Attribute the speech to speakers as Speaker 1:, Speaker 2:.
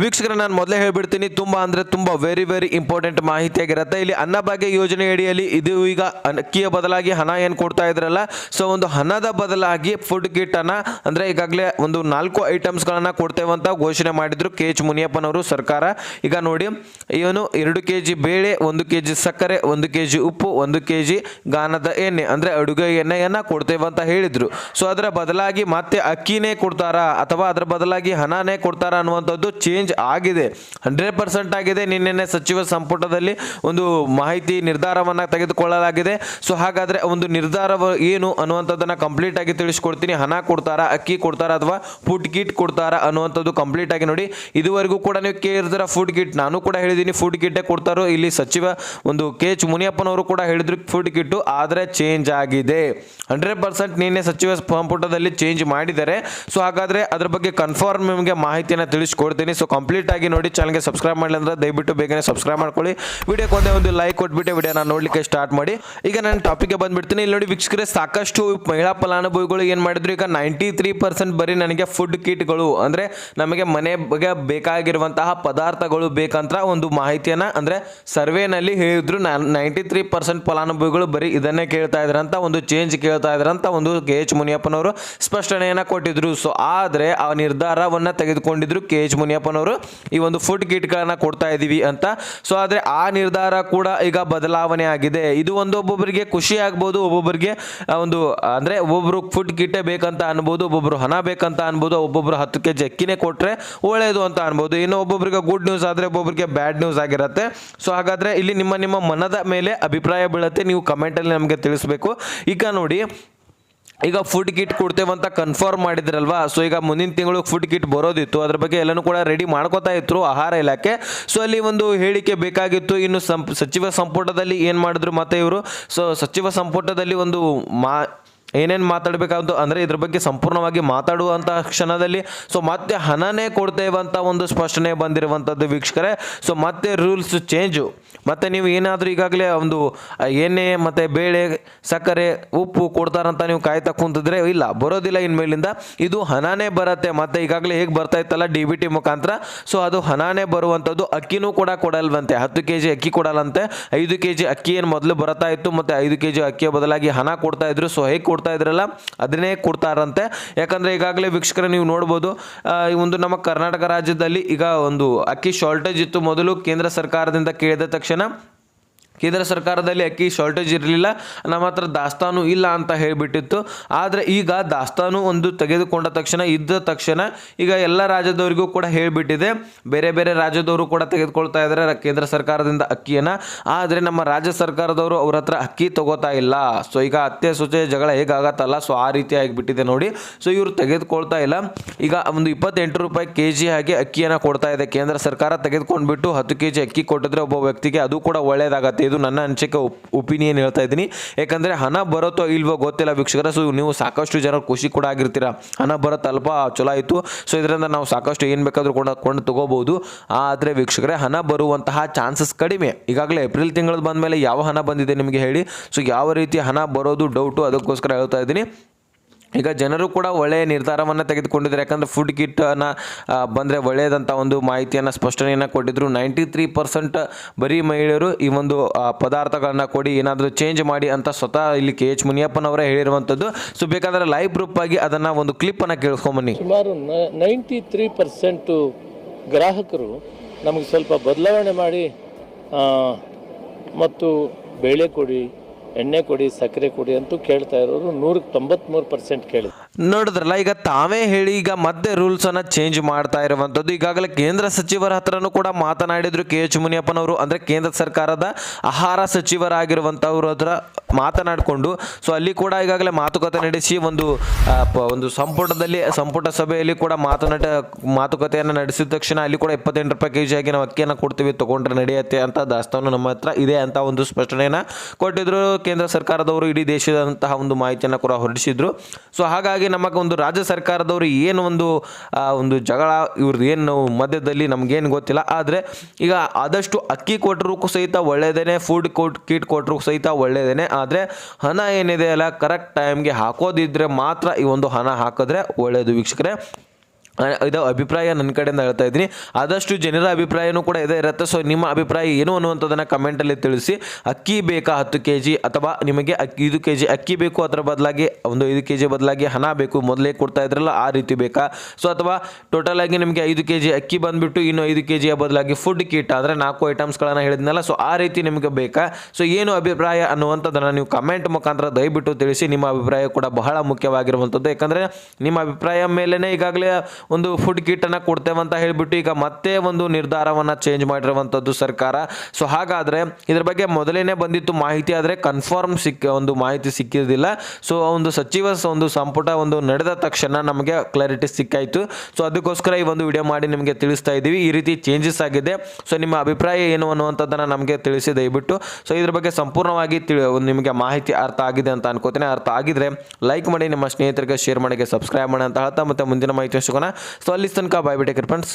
Speaker 1: ವೀಕ್ಷಕರ, ನಾನು ಮೊದಲೇ ಹೇಳ್ಬಿಡ್ತೀನಿ, ತುಂಬ ಅಂದರೆ ತುಂಬ ವೆರಿ ವೆರಿ ಇಂಪಾರ್ಟೆಂಟ್ ಮಾಹಿತಿ ಆಗಿರುತ್ತೆ ಇಲ್ಲಿ ಅನ್ನಭಾಗ್ಯ ಯೋಜನೆ ಅಡಿಯಲ್ಲಿ ಇದು ಈಗ ಅಕ್ಕಿಯ ಬದಲಾಗಿ ಹಣ ಏನು ಕೊಡ್ತಾ ಇದ್ರಲ್ಲ ಸೊ ಒಂದು ಹಣದ ಬದಲಾಗಿ ಫುಡ್ ಕಿಟ್ ಅನ್ನ, ಅಂದರೆ ಈಗಾಗಲೇ ಒಂದು ನಾಲ್ಕು ಐಟಮ್ಸ್ಗಳನ್ನು ಕೊಡ್ತೇವೆ ಅಂತ ಘೋಷಣೆ ಮಾಡಿದ್ರು ಕೆ ಎಚ್ ಮುನಿಯಪ್ಪನವರು ಸರ್ಕಾರ. ಈಗ ನೋಡಿ, ಇವನು ಎರಡು ಕೆ ಜಿ ಬೇಳೆ, ಒಂದು ಕೆ ಜಿ ಸಕ್ಕರೆ, ಒಂದು ಕೆ ಜಿ ಉಪ್ಪು, ಒಂದು ಕೆ ಜಿ ಗಾನದ ಎಣ್ಣೆ, ಅಂದರೆ ಅಡುಗೆ ಎಣ್ಣೆಯನ್ನು ಕೊಡ್ತೇವೆ ಅಂತ ಹೇಳಿದರು. ಸೊ ಅದರ ಬದಲಾಗಿ ಮತ್ತೆ ಅಕ್ಕಿನೇ ಕೊಡ್ತಾರಾ ಅಥವಾ ಅದರ ಬದಲಾಗಿ ಹಣನೇ ಕೊಡ್ತಾರಾ ಅನ್ನುವಂಥದ್ದು ಚೇಂಜ್ ಆಗಿದೆ. ಹಂಡ್ರೆಡ್ ಪರ್ಸೆಂಟ್ ಆಗಿದೆ. ನಿನ್ನೆ ಸಚಿವ ಸಂಪುಟದಲ್ಲಿ ಒಂದು ಮಾಹಿತಿ ನಿರ್ಧಾರವನ್ನು ತೆಗೆದುಕೊಳ್ಳಲಾಗಿದೆ. ಸೊ, ಹಾಗಾದರೆ ಒಂದು ನಿರ್ಧಾರ ಏನು ಅನ್ನುವಂಥದ್ದನ್ನು ಕಂಪ್ಲೀಟ್ ಆಗಿ ತಿಳಿಸ್ಕೊಡ್ತೀನಿ. ಹಣ ಕೊಡ್ತಾರಾ, ಅಕ್ಕಿ ಕೊಡ್ತಾರಾ ಅಥವಾ ಫುಡ್ ಕಿಟ್ ಕೊಡ್ತಾರಾ ಅನ್ನುವಂಥದ್ದು ಕಂಪ್ಲೀಟ್ ಆಗಿ ನೋಡಿ. ಇದುವರೆಗೂ ಕೂಡ ನೀವು ಕೇಳಿದ್ರೆ ಫುಡ್ ಕಿಟ್ ನಾನು ಕೂಡ ಹೇಳಿದ್ದೀನಿ ಫುಡ್ ಕಿಟ್ಟೇ ಕೊಡ್ತಾರೋ, ಇಲ್ಲಿ ಸಚಿವ ಒಂದು ಕೆ ಎಚ್ ಮುನಿಯಪ್ಪನವರು ಕೂಡ ಹೇಳಿದ್ರು ಫುಡ್ ಕಿಟ್ಟು ಆದರೆ ಚೇಂಜ್ ಆಗಿದೆ. ಹಂಡ್ರೆಡ್ ಪರ್ಸೆಂಟ್ ನಿನ್ನೆ ಸಚಿವ ಸಂಪುಟದಲ್ಲಿ ಚೇಂಜ್ ಮಾಡಿದ್ದಾರೆ. ಸೊ, ಹಾಗಾದರೆ ಅದರ ಬಗ್ಗೆ ಕನ್ಫರ್ಮ್ ನಿಮಗೆ ಮಾಹಿತಿಯನ್ನು ತಿಳಿಸ್ಕೊಡ್ತೀನಿ. ಸೊ ಕಂಪ್ಲೀಟ್ ಆಗಿ ನೋಡಿ ಚಾನಲ್ಗೆ ಸಬ್ಸ್ಕ್ರೈಬ್ ಮಾಡಲಿ ಅಂದ್ರೆ ದಯವಿಟ್ಟು ಬೇಗನೆ ಸಬ್ಸ್ಕ್ರೈಬ್ ಮಾಡ್ಕೊಳ್ಳಿ. ವಿಡಿಯೋಕ್ಕೆ ಒಂದೇ ಒಂದು ಲೈಕ್ ಕೊಟ್ಬಿಟ್ಟು ವಿಡಿಯೋನ ನೋಡಲಿಕ್ಕೆ ಸ್ಟಾರ್ಟ್ ಮಾಡಿ. ಈಗ ನಾನು ಟಾಪಿಕ್ಗೆ ಬಂದ್ಬಿಡ್ತೀನಿ. ಇಲ್ಲಿ ನೋಡಿ ವೀಕ್ಷಕರೇ, ಸಾಕಷ್ಟು ಮಹಿಳಾ ಫಲಾನುಭವಿಗಳು ಏನು ಮಾಡಿದ್ರು? ಈಗ ನೈಂಟಿ ತ್ರೀ ಪರ್ಸೆಂಟ್ ಬರೀ ನನಗೆ ಫುಡ್ ಕಿಟ್ಗಳು ಅಂದರೆ ನಮಗೆ ಮನೆ ಬಗ್ಗೆ ಬೇಕಾಗಿರುವಂತಹ ಪದಾರ್ಥಗಳು ಬೇಕಂತ ಒಂದು ಮಾಹಿತಿಯನ್ನು, ಅಂದರೆ ಸರ್ವೇನಲ್ಲಿ ಹೇಳಿದ್ರು. ನೈಂಟಿ ತ್ರೀ ಪರ್ಸೆಂಟ್ ಫಲಾನುಭವಿಗಳು ಬರೀ ಇದನ್ನೇ ಕೇಳ್ತಾ ಇದ್ರಂತ ಒಂದು ಚೇಂಜ್ ಕೇಳ್ತಾ ಇದ್ರಂತ ಒಂದು ಕೆ ಎಚ್ ಮುನಿಯಪ್ಪನವರು ಸ್ಪಷ್ಟನೆಯನ್ನು ಕೊಟ್ಟಿದ್ರು. ಸೊ ಆದರೆ ಆ ನಿರ್ಧಾರವನ್ನು ತೆಗೆದುಕೊಂಡಿದ್ರು ಕೆ ಎಚ್ ಮುನಿಯಪ್ಪನವರು. ಈ ಒಂದು ಫುಡ್ ಕಿಟ್ಗಳನ್ನ ಕೊಡ್ತಾ ಇದ್ದೀವಿ ಅಂತ. ಸೊ ಆದರೆ ಆ ನಿರ್ಧಾರ ಕೂಡ ಈಗ ಬದಲಾವಣೆ ಆಗಿದೆ. ಇದು ಒಂದು ಒಬ್ಬೊಬ್ಬರಿಗೆ ಖುಷಿ ಆಗ್ಬೋದು ಒಬ್ಬೊಬ್ಬರಿಗೆ ಒಂದು, ಅಂದರೆ ಒಬ್ಬೊಬ್ರು ಫುಡ್ ಕಿಟ್ ಬೇಕಂತ ಅನ್ಬೋದು ಒಬ್ಬೊಬ್ಬರು ಹಣ ಬೇಕಂತ ಅನ್ಬೋದು, ಒಬ್ಬೊಬ್ರು ಹತ್ತು ಕೆ ಜಿ ಅಕ್ಕಿನೇ ಕೊಟ್ಟರೆ ಒಳ್ಳೆಯದು ಅಂತ ಅನ್ಬೋದು. ಇನ್ನು ಒಬ್ಬೊಬ್ಬರಿಗೆ ಗುಡ್ ನ್ಯೂಸ್ ಆದರೆ ಒಬ್ಬೊಬ್ಬರಿಗೆ ಬ್ಯಾಡ್ ನ್ಯೂಸ್ ಆಗಿರುತ್ತೆ. ಸೊ ಹಾಗಾದರೆ ಇಲ್ಲಿ ನಿಮ್ಮ ನಿಮ್ಮ ಮನದ ಮೇಲೆ ಅಭಿಪ್ರಾಯ ಬೀಳುತ್ತೆ. ನೀವು ಕಮೆಂಟಲ್ಲಿ ನಮಗೆ ತಿಳಿಸ್ಬೇಕು. ಈಗ ನೋಡಿ ಈಗ ಫುಡ್ ಕಿಟ್ ಕೊಡ್ತೇವೆ ಅಂತ ಕನ್ಫರ್ಮ್ ಮಾಡಿದ್ರಲ್ವಾ? ಸೊ ಈಗ ಮುಂದಿನ ತಿಂಗಳು ಫುಡ್ ಕಿಟ್ ಬರೋದಿತ್ತು. ಅದ್ರ ಬಗ್ಗೆ ಎಲ್ಲನೂ ಕೂಡ ರೆಡಿ ಮಾಡ್ಕೋತಾ ಇದ್ರು ಆಹಾರ ಇಲಾಖೆ. ಸೊ ಅಲ್ಲಿ ಒಂದು ಹೇಳಿಕೆ ಬೇಕಾಗಿತ್ತು. ಇನ್ನು ಸಂಪ್, ಸಚಿವ ಸಂಪುಟದಲ್ಲಿ ಏನು ಮಾಡಿದ್ರು ಮತ್ತೆ ಇವರು? ಸೊ ಸಚಿವ ಸಂಪುಟದಲ್ಲಿ ಒಂದು ಮಾ ಏನೇನು ಮಾತಾಡಬೇಕಾದ್ದು ಅಂದರೆ ಇದ್ರ ಬಗ್ಗೆ ಸಂಪೂರ್ಣವಾಗಿ ಮಾತಾಡುವಂತಹ ಕ್ಷಣದಲ್ಲಿ. ಸೊ ಮತ್ತೆ ಹಣನೇ ಕೊಡ್ತೇವಂತ ಒಂದು ಸ್ಪಷ್ಟನೆ ಬಂದಿರುವಂಥದ್ದು ವೀಕ್ಷಕರೇ. ಸೊ ಮತ್ತೆ ರೂಲ್ಸ್ ಚೇಂಜು ಮತ್ತು ನೀವು ಏನಾದರೂ ಈಗಾಗಲೇ ಒಂದು ಎಣ್ಣೆ, ಮತ್ತು ಬೇಳೆ, ಸಕ್ಕರೆ, ಉಪ್ಪು ಕೊಡ್ತಾರಂತ ನೀವು ಕಾಯ್ತಾ ಕುಂತಿದ್ರೆ ಇಲ್ಲ, ಬರೋದಿಲ್ಲ ಇನ್ಮೇಲಿಂದ. ಇದು ಹಣನೇ ಬರುತ್ತೆ. ಮತ್ತು ಈಗಾಗಲೇ ಹೇಗೆ ಬರ್ತಾ ಇತ್ತಲ್ಲ ಡಿ ಬಿ ಟಿ ಮುಖಾಂತರ. ಸೊ ಅದು ಹಣನೇ ಬರುವಂಥದ್ದು ಅಕ್ಕಿನೂ ಕೂಡ ಕೊಡಲ್ವಂತೆ. ಹತ್ತು ಕೆ ಜಿ ಅಕ್ಕಿ ಕೊಡಲ್ಲಂತೆ. ಐದು ಕೆ ಜಿ ಅಕ್ಕಿ ಏನು ಮೊದಲು ಬರ್ತಾ ಇತ್ತು, ಮತ್ತು ಐದು ಕೆ ಜಿ ಅಕ್ಕಿಯ ಬದಲಾಗಿ ಹಣ ಕೊಡ್ತಾ ಇದ್ರು. ಸೊ ಹೇಗೆ ಕೊಡ್ತಾ ಇದ್ರಲ್ಲ, ಅದನ್ನೇ ಕೊಡ್ತಾರಂತೆ ಯಾಕಂದರೆ ಈಗಾಗಲೇ ವೀಕ್ಷಕರ ನೀವು ನೋಡ್ಬೋದು ಈ ಒಂದು ನಮ್ಮ ಕರ್ನಾಟಕ ರಾಜ್ಯದಲ್ಲಿ ಈಗ ಒಂದು ಅಕ್ಕಿ ಶಾರ್ಟೇಜ್ ಇತ್ತು ಮೊದಲು ಕೇಂದ್ರ ಸರ್ಕಾರದಿಂದ ಕೇಳಿದ ತಕ್ಷಣ. ಕೇಂದ್ರ ಸರ್ಕಾರದಲ್ಲಿ ಅಕ್ಕಿ ಶಾರ್ಟೇಜ್ ಇರಲಿಲ್ಲ, ನಮ್ಮ ಹತ್ರ ದಾಸ್ತಾನು ಇಲ್ಲ ಅಂತ ಹೇಳಿಬಿಟ್ಟಿತ್ತು. ಆದರೆ ಈಗ ದಾಸ್ತಾನು ಒಂದು ತೆಗೆದುಕೊಂಡ ತಕ್ಷಣ, ಇದ್ದ ತಕ್ಷಣ ಈಗ ಎಲ್ಲ ರಾಜ್ಯದವರಿಗೂ ಕೂಡ ಹೇಳಿಬಿಟ್ಟಿದೆ. ಬೇರೆ ಬೇರೆ ರಾಜ್ಯದವರು ಕೂಡ ತೆಗೆದುಕೊಳ್ತಾ ಇದ್ದಾರೆ ಕೇಂದ್ರ ಸರ್ಕಾರದಿಂದ ಅಕ್ಕಿಯನ್ನು. ಆದರೆ ನಮ್ಮ ರಾಜ್ಯ ಸರ್ಕಾರದವರು ಅವ್ರ ಹತ್ರ ಅಕ್ಕಿ ತಗೋತಾ ಇಲ್ಲ. ಸೊ ಈಗ ಅತ್ತೆ ಸೊಸೆ ಜಗಳ ಹೇಗಾಗತ್ತಲ್ಲ? ಸೊ ಆ ರೀತಿ ಆಗಿಬಿಟ್ಟಿದೆ ನೋಡಿ. ಸೊ ಇವರು ತೆಗೆದುಕೊಳ್ತಾ ಇಲ್ಲ. ಈಗ ಒಂದು ಇಪ್ಪತ್ತೆಂಟು ರೂಪಾಯಿ ಕೆ ಜಿ ಹಾಗೆ ಅಕ್ಕಿಯನ್ನು ಕೊಡ್ತಾ ಇದೆ. ಕೇಂದ್ರ ಸರ್ಕಾರ ತೆಗೆದುಕೊಂಡ್ಬಿಟ್ಟು ಹತ್ತು ಕೆ ಜಿ ಅಕ್ಕಿ ಕೊಟ್ಟಿದ್ರೆ ಒಬ್ಬ ವ್ಯಕ್ತಿಗೆ ಅದು ಕೂಡ ಒಳ್ಳೇದಾಗತ್ತೆ ಇದು ನನ್ನ ಅನಿಸಿಕೆ ಒಪಿನಿಯನ್ ಹೇಳ್ತಾ ಇದ್ದೀನಿ. ಯಾಕಂದರೆ ಹಣ ಬರುತ್ತೋ ಇಲ್ವೋ ಗೊತ್ತಿಲ್ಲ ವೀಕ್ಷಕರ ಸೊ ನೀವು ಸಾಕಷ್ಟು ಜನರು ಖುಷಿ ಕೂಡ ಆಗಿರ್ತೀರ. ಹಣ ಬರುತ್ತಲ್ಪ ಚಲೋ ಆಯಿತು. ಸೊ ಇದರಿಂದ ನಾವು ಸಾಕಷ್ಟು ಏನು ಬೇಕಾದರೂ ಕೊಂಡು ಕೊಂಡು ತಗೋಬೋದು. ಆದರೆ ವೀಕ್ಷಕರೇ, ಹಣ ಬರುವಂತಹ ಚಾನ್ಸಸ್ ಕಡಿಮೆ. ಈಗಾಗಲೇ ಏಪ್ರಿಲ್ ತಿಂಗಳು ಬಂದಮೇಲೆ ಯಾವ ಹಣ ಬಂದಿದೆ ನಿಮಗೆ ಹೇಳಿ. ಸೊ ಯಾವ ರೀತಿ ಹಣ ಬರೋದು ಡೌಟು ಅದಕ್ಕೋಸ್ಕರ ಹೇಳ್ತಾ ಇದ್ದೀನಿ. ಈಗ ಜನರು ಕೂಡ ಒಳ್ಳೆಯ ನಿರ್ಧಾರವನ್ನು ತೆಗೆದುಕೊಂಡಿದ್ದಾರೆ. ಯಾಕಂದರೆ ಫುಡ್ ಕಿಟ್ಟನ್ನು ಬಂದರೆ ಒಳ್ಳೆಯದಂಥ ಒಂದು ಮಾಹಿತಿಯನ್ನು, ಸ್ಪಷ್ಟನೆಯನ್ನು ಕೊಟ್ಟಿದ್ದರು ನೈಂಟಿ ತ್ರೀ ಪರ್ಸೆಂಟ್ ಬರೀ ಮಹಿಳೆಯರು ಈ ಒಂದು ಪದಾರ್ಥಗಳನ್ನು ಕೊಡಿ, ಏನಾದರೂ ಚೇಂಜ್ ಮಾಡಿ ಅಂತ ಸ್ವತಃ ಇಲ್ಲಿ ಕೆ ಎಚ್ ಮುನಿಯಪ್ಪನವರೇ ಹೇಳಿರುವಂಥದ್ದು ಸೊ ಬೇಕಾದರೆ ಲೈವ್ ಪ್ರೂಫ್ ಆಗಿ ಅದನ್ನು ಒಂದು ಕ್ಲಿಪ್ಪನ್ನು ಕೇಳಿಸ್ಕೊಂಬನ್ನಿ
Speaker 2: ಸುಮಾರು ನೈಂಟಿ ತ್ರೀ ಪರ್ಸೆಂಟು ಗ್ರಾಹಕರು ನಮಗೆ ಸ್ವಲ್ಪ ಬದಲಾವಣೆ ಮಾಡಿ ಮತ್ತು ಬೇಳೆ ಕೊಡಿ ಎಣ್ಣೆ ಕೊಡಿ, ಸಕ್ಕರೆ ಕೊಡಿ ಅಂತೂ ಕೇಳ್ತಾ ಇರೋರು ನೂರಕ್ಕೆ ತೊಂಬತ್ಮೂರು ಪರ್ಸೆಂಟ್ ಕೇಳಿದ್ರು.
Speaker 1: ನೋಡಿದ್ರಲ್ಲ, ಈಗ ತಾವೇ ಹೇಳಿ, ಈಗ ಮತ್ತೆ ರೂಲ್ಸ್ ಅನ್ನ ಚೇಂಜ್ ಮಾಡ್ತಾ ಇರುವಂತದ್ದು ಈಗಾಗಲೇ ಕೇಂದ್ರ ಸಚಿವರ ಹತ್ರನೂ ಕೂಡ ಮಾತನಾಡಿದ್ರು ಕೆ ಎಚ್ ಮುನಿಯಪ್ಪನವರು. ಅಂದ್ರೆ ಕೇಂದ್ರ ಸರ್ಕಾರದ ಆಹಾರ ಸಚಿವರಾಗಿರುವಂತವ್ರ ಹತ್ರ ಮಾತನಾಡಿಕೊಂಡು ಸೊ ಅಲ್ಲಿ ಕೂಡ ಈಗಾಗಲೇ ಮಾತುಕತೆ ನಡೆಸಿ ಒಂದು ಒಂದು ಸಂಪುಟದಲ್ಲಿ, ಸಂಪುಟ ಸಭೆಯಲ್ಲಿ ಕೂಡ ಮಾತನಾಟ, ಮಾತುಕತೆಯನ್ನು ನಡೆಸಿದ ತಕ್ಷಣ ಅಲ್ಲಿ ಕೂಡ ಇಪ್ಪತ್ತೆಂಟು ರೂಪಾಯಿ ಕೆ ಜಿ ಆಗಿ ನಾವು ಅಕ್ಕಿಯನ್ನು ಕೊಡ್ತೀವಿ, ತಗೊಂಡ್ರೆ ನಡೆಯುತ್ತೆ ಅಂತ ದಾಸ್ತಾನು ನಮ್ಮ ಹತ್ರ ಇದೆ ಅಂತ ಒಂದು ಸ್ಪಷ್ಟನೆಯನ್ನು ಕೊಟ್ಟಿದ್ರು. ಕೇಂದ್ರ ಸರ್ಕಾರದವರು ಇಡೀ ದೇಶದಂತಹ ಒಂದು ಮಾಹಿತಿಯನ್ನು ಕೂಡ ಹೊರಡಿಸಿದ್ರು. ಸೊ ಹಾಗಾಗಿ ನಮಗೆ ಒಂದು ರಾಜ್ಯ ಸರ್ಕಾರದವರು ಏನು ಒಂದು ಒಂದು ಜಗಳ ಇವ್ರದ್ದು ಏನು ಮಧ್ಯದಲ್ಲಿ ನಮಗೇನು ಗೊತ್ತಿಲ್ಲ. ಆದರೆ ಈಗ ಆದಷ್ಟು ಅಕ್ಕಿ ಕೊಟ್ಟರು ಸಹಿತ ಒಳ್ಳೆಯದೇನೆ ಫುಡ್ ಕೊಟ್ ಕಿಟ್ ಕೊಟ್ಟರು ಸಹಿತ ಒಳ್ಳೆಯದೇನೆ ಆದರೆ ಹಣ ಏನಿದೆ ಅಲ್ಲ ಕರೆಕ್ಟ್ ಟೈಮ್ಗೆ ಹಾಕೋದಿದ್ರೆ ಮಾತ್ರ ಈ ಒಂದು ಹಣ ಹಾಕಿದ್ರೆ ಒಳ್ಳೆಯದು ವೀಕ್ಷಕರೇ. ಇದು ಅಭಿಪ್ರಾಯ ನನ್ನ ಕಡೆಯಿಂದ ಹೇಳ್ತಾ ಇದ್ದೀನಿ. ಆದಷ್ಟು ಜನರ ಅಭಿಪ್ರಾಯನೂ ಕೂಡ ಇದೇ ಇರುತ್ತೆ. ಸೊ ನಿಮ್ಮ ಅಭಿಪ್ರಾಯ ಏನು ಅನ್ನುವಂಥದ್ದನ್ನು ಕಮೆಂಟಲ್ಲಿ ತಿಳಿಸಿ. ಅಕ್ಕಿ ಬೇಕಾ ಹತ್ತು ಕೆ ಜಿ ಅಥವಾ ನಿಮಗೆ ಅಕ್ಕಿ ಐದು ಕೆ ಜಿ ಅಕ್ಕಿ ಬೇಕು ಅದರ ಬದಲಾಗಿ, ಒಂದು ಐದು ಕೆ ಜಿ ಬದಲಾಗಿ ಹಣ ಬೇಕು ಮೊದಲೇ ಕೊಡ್ತಾ ಇದ್ರಲ್ಲ ಆ ರೀತಿ ಬೇಕಾ? ಸೊ ಅಥವಾ ಟೋಟಲ್ ಆಗಿ ನಿಮಗೆ ಐದು ಕೆ ಜಿ ಅಕ್ಕಿ ಬಂದುಬಿಟ್ಟು ಇನ್ನು ಐದು ಕೆ ಜಿಯ ಬದಲಾಗಿ ಫುಡ್ ಕಿಟ್ ಅಂದರೆ ನಾಲ್ಕು ಐಟಮ್ಸ್ಗಳನ್ನು ಹೇಳಿದ್ನಲ್ಲ ಸೊ ಆ ರೀತಿ ನಿಮಗೆ ಬೇಕಾ? ಸೊ ಏನು ಅಭಿಪ್ರಾಯ ಅನ್ನುವಂಥದ್ದನ್ನು ನೀವು ಕಮೆಂಟ್ ಮುಖಾಂತರ ದಯವಿಟ್ಟು ತಿಳಿಸಿ. ನಿಮ್ಮ ಅಭಿಪ್ರಾಯ ಕೂಡ ಬಹಳ ಮುಖ್ಯವಾಗಿರುವಂಥದ್ದು. ಯಾಕಂದರೆ ನಿಮ್ಮ ಅಭಿಪ್ರಾಯ ಮೇಲೇ ಈಗಾಗಲೇ ಒಂದು ಫುಡ್ ಕಿಟ್ಟನ್ನು ಕೊಡ್ತೇವೆ ಅಂತ ಹೇಳ್ಬಿಟ್ಟು ಈಗ ಮತ್ತೆ ಒಂದು ನಿರ್ಧಾರವನ್ನು ಚೇಂಜ್ ಮಾಡಿರುವಂಥದ್ದು ಸರ್ಕಾರ. ಸೊ ಹಾಗಾದರೆ ಇದ್ರ ಬಗ್ಗೆ ಮೊದಲೇನೆ ಬಂದಿತ್ತು ಮಾಹಿತಿ, ಆದರೆ ಕನ್ಫರ್ಮ್ ಸಿಕ್ಕ ಒಂದು ಮಾಹಿತಿ ಸಿಕ್ಕಿರಲಿಲ್ಲ. ಸೊ ಒಂದು ಸಚಿವ ಒಂದು ಸಂಪುಟ ಒಂದು ನಡೆದ ತಕ್ಷಣ ನಮಗೆ ಕ್ಲಾರಿಟಿ ಸಿಕ್ಕಾಯಿತು. ಸೊ ಅದಕ್ಕೋಸ್ಕರ ಈ ಒಂದು ವಿಡಿಯೋ ಮಾಡಿ ನಿಮಗೆ ತಿಳಿಸ್ತಾ ಇದ್ದೀವಿ. ಈ ರೀತಿ ಚೇಂಜಸ್ ಆಗಿದೆ. ಸೊ ನಿಮ್ಮ ಅಭಿಪ್ರಾಯ ಏನು ಅನ್ನುವಂಥದ್ದನ್ನು ನಮಗೆ ತಿಳಿಸಿ ದಯವಿಟ್ಟು. ಸೊ ಇದ್ರ ಬಗ್ಗೆ ಸಂಪೂರ್ಣವಾಗಿ ತಿಳಿ, ನಿಮಗೆ ಮಾಹಿತಿ ಅರ್ಥ ಆಗಿದೆ ಅಂತ ಅನ್ಕೋತೀನಿ. ಅರ್ಥ ಆಗಿದ್ರೆ ಲೈಕ್ ಮಾಡಿ, ನಿಮ್ಮ ಸ್ನೇಹಿತರಿಗೆ ಶೇರ್ ಮಾಡಿ, ಸಬ್ಸ್ಕ್ರೈಬ್ ಮಾಡಿ ಅಂತ ಹೇಳ್ತಾ ಮತ್ತೆ ಮುಂದಿನ ಮಾಹಿತಿ ಸಿಗೋಣ సొల్యూషన్ కా బాయ్ బిడ్డ ఫ్రెండ్స్